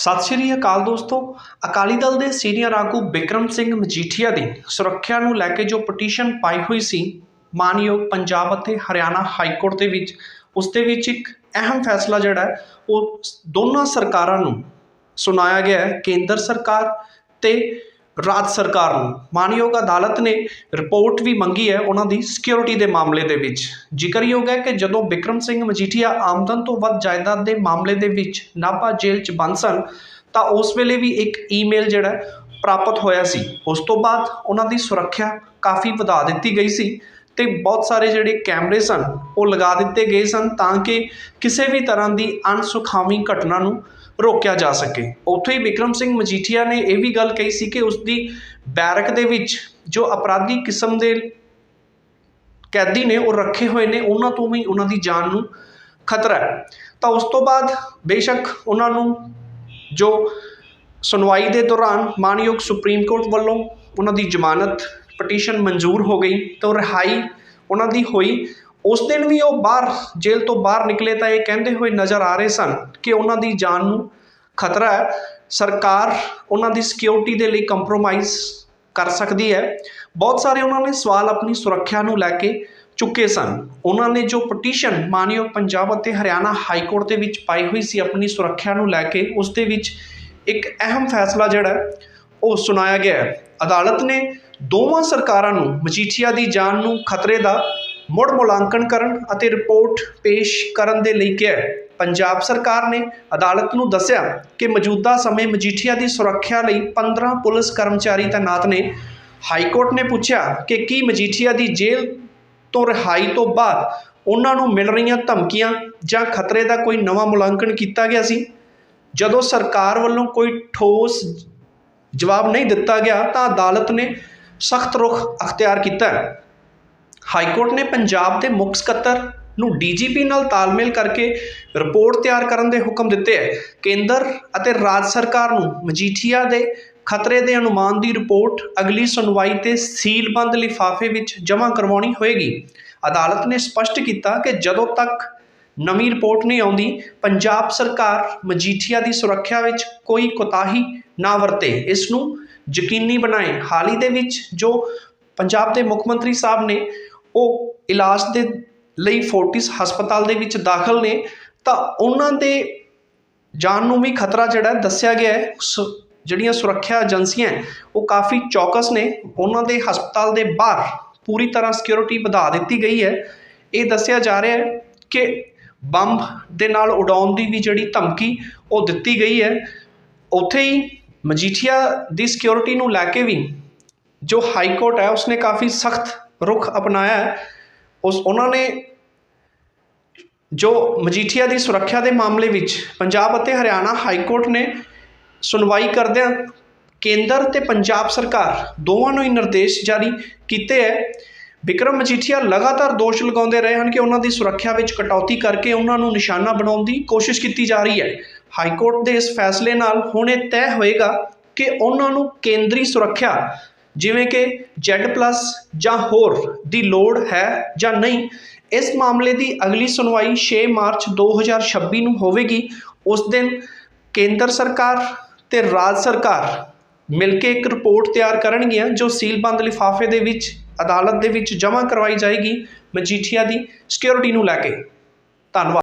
ਸਤਿ ਸ਼੍ਰੀ ਅਕਾਲ ਦੋਸਤੋ। ਅਕਾਲੀ ਦਲ ਦੇ ਸੀਨੀਅਰ ਆਗੂ ਬਿਕਰਮ ਸਿੰਘ ਮਜੀਠੀਆ ਦੀ ਸੁਰੱਖਿਆ ਨੂੰ ਲੈ ਕੇ ਜੋ ਪਟੀਸ਼ਨ ਪਾਈ ਹੋਈ ਸੀ, ਮਾਨਯੋਗ ਪੰਜਾਬ ਅਤੇ ਹਰਿਆਣਾ ਹਾਈ ਕੋਰਟ ਦੇ ਵਿੱਚ, ਉਸ ਦੇ ਵਿੱਚ ਇੱਕ ਅਹਿਮ ਫੈਸਲਾ ਜਿਹੜਾ ਉਹ ਦੋਨਾਂ ਸਰਕਾਰਾਂ ਨੂੰ ਸੁਣਾਇਆ ਗਿਆ ਹੈ, ਕੇਂਦਰ ਸਰਕਾਰ ਤੇ ਰਾਜ ਸਰਕਾਰ ਨੂੰ। ਮਾਨਯੋਗ ਅਦਾਲਤ ਨੇ ਰਿਪੋਰਟ ਵੀ ਮੰਗੀ ਹੈ ਉਹਨਾਂ ਦੀ ਸਿਕਿਉਰਿਟੀ ਦੇ ਮਾਮਲੇ ਦੇ ਵਿੱਚ। ਜ਼ਿਕਰਯੋਗ ਹੈ ਕਿ ਜਦੋਂ ਬਿਕਰਮ ਸਿੰਘ ਮਜੀਠੀਆ ਆਮਦਨ ਤੋਂ ਵੱਧ ਜਾਇਦਾਦ ਦੇ ਮਾਮਲੇ ਦੇ ਵਿੱਚ ਨਾਭਾ ਜੇਲ੍ਹ 'ਚ ਬੰਦ ਸਨ, ਤਾਂ ਉਸ ਵੇਲੇ ਵੀ ਇੱਕ ਈਮੇਲ ਜਿਹੜਾ ਪ੍ਰਾਪਤ ਹੋਇਆ ਸੀ। ਉਸ ਤੋਂ ਬਾਅਦ ਉਹਨਾਂ ਦੀ ਸੁਰੱਖਿਆ ਕਾਫੀ ਵਧਾ ਦਿੱਤੀ ਗਈ ਸੀ ਤੇ ਬਹੁਤ ਸਾਰੇ ਜਿਹੜੇ ਕੈਮਰੇ ਸਨ, ਉਹ ਲਗਾ ਦਿੱਤੇ ਗਏ ਸਨ ਤਾਂ ਕਿ ਕਿਸੇ ਵੀ ਤਰ੍ਹਾਂ ਦੀ ਅਣਸੁਖਾਵੀਂ ਘਟਨਾ ਨੂੰ ਰੋਕਿਆ ਜਾ ਸਕੇ। ਉੱਥੇ ਹੀ ਬਿਕਰਮ ਸਿੰਘ ਮਜੀਠੀਆ ਨੇ ਇਹ ਵੀ ਗੱਲ ਕਹੀ ਸੀ ਕਿ ਉਸ ਦੀ ਬੈਰਕ ਦੇ ਵਿੱਚ ਜੋ ਅਪਰਾਧੀ ਕਿਸਮ ਦੇ ਕੈਦੀ ਨੇ ਉਹ ਰੱਖੇ ਹੋਏ ਨੇ, ਉਹਨਾਂ ਤੋਂ ਵੀ ਉਹਨਾਂ ਦੀ ਜਾਨ ਨੂੰ ਖਤਰਾ ਹੈ। ਤਾਂ ਉਸ ਤੋਂ ਬਾਅਦ ਬੇਸ਼ੱਕ ਉਹਨਾਂ ਨੂੰ ਜੋ ਸੁਣਵਾਈ ਦੇ ਦੌਰਾਨ ਮਾਨਯੋਗ ਸੁਪਰੀਮ ਕੋਰਟ ਵੱਲੋਂ ਉਹਨਾਂ ਦੀ ਜ਼ਮਾਨਤ ਪਟੀਸ਼ਨ ਮਨਜ਼ੂਰ ਹੋ ਗਈ, ਤਾਂ ਉਹ ਰਿਹਾਈ ਉਹਨਾਂ ਦੀ ਹੋਈ। ਉਸ ਦਿਨ ਵੀ ਉਹ ਬਾਹਰ, ਜੇਲ੍ਹ ਤੋਂ ਬਾਹਰ ਨਿਕਲੇ ਤਾਂ ਇਹ ਕਹਿੰਦੇ ਹੋਏ ਨਜ਼ਰ ਆ ਰਹੇ ਸਨ ਕਿ ਉਹਨਾਂ ਦੀ ਜਾਨ ਨੂੰ ਖਤਰਾ ਹੈ। ਸਰਕਾਰ ਉਹਨਾਂ ਦੀ ਸਿਕਿਉਰਿਟੀ ਦੇ ਲਈ ਕੰਪਰੋਮਾਈਜ਼ ਕਰ ਸਕਦੀ ਹੈ। ਬਹੁਤ ਸਾਰੇ ਉਹਨਾਂ ਨੇ ਸਵਾਲ ਆਪਣੀ ਸੁਰੱਖਿਆ ਨੂੰ ਲੈ ਕੇ ਚੁੱਕੇ ਸਨ। ਉਹਨਾਂ ਨੇ ਜੋ ਪਟੀਸ਼ਨ ਮਾਨਯੋਗ ਪੰਜਾਬ ਅਤੇ ਹਰਿਆਣਾ ਹਾਈ ਕੋਰਟ ਦੇ ਵਿੱਚ ਪਾਈ ਹੋਈ ਸੀ ਆਪਣੀ ਸੁਰੱਖਿਆ ਨੂੰ ਲੈ ਕੇ, ਉਸ ਦੇ ਵਿੱਚ ਇੱਕ ਅਹਿਮ ਫੈਸਲਾ ਜਿਹੜਾ ਉਹ ਸੁਣਾਇਆ ਗਿਆ ਹੈ। ਅਦਾਲਤ ਨੇ ਦੋਵਾਂ ਸਰਕਾਰਾਂ ਨੂੰ ਮਜੀਠੀਆ ਦੀ ਜਾਨ ਨੂੰ ਖਤਰੇ ਦਾ ਮੁੜ ਮੁਲਾਂਕਣ ਕਰਨ ਅਤੇ ਰਿਪੋਰਟ ਪੇਸ਼ ਕਰਨ ਦੇ ਲਈ ਕਿਹਾ ਪੰਜਾਬ ਸਰਕਾਰ ਨੇ ਅਦਾਲਤ ਨੂੰ ਦੱਸਿਆ ਕਿ ਮੌਜੂਦਾ ਸਮੇਂ ਮਜੀਠੀਆ ਦੀ ਸੁਰੱਖਿਆ ਲਈ 15 ਪੁਲਿਸ ਕਰਮਚਾਰੀ ਤਾਇਨਾਤ ਨੇ। ਹਾਈ ਕੋਰਟ ਨੇ ਪੁੱਛਿਆ ਕਿ ਕੀ ਮਜੀਠੀਆ ਦੀ ਜੇਲ੍ਹ ਤੋਂ ਰਿਹਾਈ ਤੋਂ ਬਾਅਦ ਉਹਨਾਂ ਨੂੰ ਮਿਲ ਰਹੀਆਂ ਧਮਕੀਆਂ ਜਾਂ ਖਤਰੇ ਦਾ ਕੋਈ ਨਵਾਂ ਮੁਲਾਂਕਣ ਕੀਤਾ ਗਿਆ ਸੀ? ਜਦੋਂ ਸਰਕਾਰ ਵੱਲੋਂ ਕੋਈ ਠੋਸ ਜਵਾਬ ਨਹੀਂ ਦਿੱਤਾ ਗਿਆ ਤਾਂ ਅਦਾਲਤ ਨੇ ਸਖਤ ਰੁਖ ਅਖਤਿਆਰ ਕੀਤਾ ਹੈ ਹਾਈ ਕੋਰਟ ਨੇ ਪੰਜਾਬ ਦੇ ਮੁੱਖ ਸਕੱਤਰ ਨੂੰ ਡੀਜੀਪੀ ਨਾਲ ਤਾਲਮੇਲ ਕਰਕੇ ਰਿਪੋਰਟ ਤਿਆਰ ਕਰਨ ਦੇ ਹੁਕਮ ਦਿੱਤੇ ਹੈ। ਕੇਂਦਰ ਅਤੇ ਰਾਜ ਸਰਕਾਰ ਨੂੰ ਮਜੀਠੀਆ ਦੇ ਖਤਰੇ ਦੇ ਅਨੁਮਾਨ ਦੀ ਰਿਪੋਰਟ ਅਗਲੀ ਸੁਣਵਾਈ ਤੇ ਸੀਲਬੰਦ ਲਿਫਾਫੇ ਵਿੱਚ ਜਮ੍ਹਾਂ ਕਰਵਾਉਣੀ ਹੋਏਗੀ। ਅਦਾਲਤ ਨੇ ਸਪਸ਼ਟ ਕੀਤਾ ਕਿ ਜਦੋਂ ਤੱਕ ਨਵੀਂ ਰਿਪੋਰਟ ਨਹੀਂ ਆਉਂਦੀ, ਪੰਜਾਬ ਸਰਕਾਰ ਮਜੀਠੀਆ ਦੀ ਸੁਰੱਖਿਆ ਵਿੱਚ ਕੋਈ ਕੋਤਾਹੀ ਨਾ ਵਰਤੇ। ਇਸ ਨੂੰ ਯਕੀਨੀ ਬਣਾਏ ਹਾਲ ਹੀ ਦੇ ਵਿੱਚ ਜੋ ਪੰਜਾਬ ਦੇ ਮੁੱਖ ਮੰਤਰੀ ਸਾਹਿਬ ਨੇ ਉਹ ਇਲਾਜ ਦੇ ਲਈ ਫੋਰਟਿਸ ਹਸਪਤਾਲ ਦੇ ਵਿੱਚ ਦਾਖਲ ਨੇ, ਤਾਂ ਉਹਨਾਂ ਦੇ ਜਾਨ ਨੂੰ ਵੀ ਖਤਰਾ ਜਿਹੜਾ ਦੱਸਿਆ ਗਿਆ ਹੈ। ਸੁ- ਜਿਹੜੀਆਂ ਸੁਰੱਖਿਆ ਏਜੰਸੀਆਂ ਉਹ ਕਾਫੀ ਚੌਕਸ ਨੇ। ਉਹਨਾਂ ਦੇ ਹਸਪਤਾਲ ਦੇ ਬਾਹਰ ਪੂਰੀ ਤਰ੍ਹਾਂ ਸਿਕਿਉਰਿਟੀ ਵਧਾ ਦਿੱਤੀ ਗਈ ਹੈ। ਇਹ ਦੱਸਿਆ ਜਾ ਰਿਹਾ ਹੈ ਕਿ ਬੰਬ ਦੇ ਨਾਲ ਉਡਾਉਣ ਦੀ ਵੀ ਜਿਹੜੀ ਧਮਕੀ ਉਹ ਦਿੱਤੀ ਗਈ ਹੈ। ਉੱਥੇ ਹੀ ਮਜੀਠੀਆ ਦੀ ਸਿਕਿਉਰਿਟੀ ਨੂੰ ਲੈ ਕੇ ਵੀ ਜੋ ਹਾਈ ਕੋਰਟ ਹੈ, ਉਸਨੇ ਕਾਫੀ ਸਖਤ ਰੁਖ ਅਪਣਾਇਆ ਹੈ, ਉਸ ਉਹਨਾਂ ਨੇ ਜੋ ਮਜੀਠੀਆ ਦੀ ਸੁਰੱਖਿਆ ਦੇ ਮਾਮਲੇ ਵਿੱਚ ਪੰਜਾਬ ਅਤੇ ਹਰਿਆਣਾ ਹਾਈ ਕੋਰਟ ਨੇ ਸੁਣਵਾਈ ਕਰਦਿਆਂ ਕੇਂਦਰ ਤੇ ਪੰਜਾਬ ਸਰਕਾਰ ਦੋਵਾਂ ਨੂੰ ਹੀ ਨਿਰਦੇਸ਼ ਜਾਰੀ ਕੀਤੇ ਹੈ। ਵਿਕਰਮ ਮਜੀਠੀਆ ਲਗਾਤਾਰ ਦੋਸ਼ ਲਗਾਉਂਦੇ ਰਹੇ ਹਨ ਕਿ ਉਹਨਾਂ ਦੀ ਸੁਰੱਖਿਆ ਵਿੱਚ ਕਟੌਤੀ ਕਰਕੇ ਉਹਨਾਂ ਨੂੰ ਨਿਸ਼ਾਨਾ ਬਣਾਉਣ ਦੀ ਕੋਸ਼ਿਸ਼ ਕੀਤੀ ਜਾ ਰਹੀ ਹੈ। ਹਾਈ ਕੋਰਟ ਦੇ ਇਸ ਫੈਸਲੇ ਨਾਲ ਹੁਣ ਇਹ ਤੈਅ ਹੋਏਗਾ ਕਿ ਉਹਨਾਂ ਨੂੰ ਕੇਂਦਰੀ ਸੁਰੱਖਿਆ ਜਿਵੇਂ ਕਿ Z+ ਜਾਂ ਹੋਰ ਦੀ ਲੋੜ ਹੈ ਜਾਂ ਨਹੀਂ, ਇਸ ਮਾਮਲੇ ਦੀ ਅਗਲੀ ਸੁਣਵਾਈ 6 ਮਾਰਚ 2026 ਨੂੰ ਹੋਵੇਗੀ। ਉਸ ਦਿਨ ਕੇਂਦਰ ਸਰਕਾਰ ਤੇ ਰਾਜ ਸਰਕਾਰ ਮਿਲ ਕੇ ਇੱਕ ਰਿਪੋਰਟ ਤਿਆਰ ਕਰਨਗੀਆਂ, ਜੋ ਸੀਲਬੰਦ ਲਿਫਾਫੇ ਦੇ ਵਿੱਚ, ਅਦਾਲਤ ਦੇ ਵਿੱਚ ਜਮ੍ਹਾਂ ਕਰਵਾਈ ਜਾਏਗੀ ਮਜੀਠੀਆ ਦੀ ਸਿਕਿਉਰਿਟੀ ਨੂੰ ਲੈ ਕੇ। ਧੰਨਵਾਦ।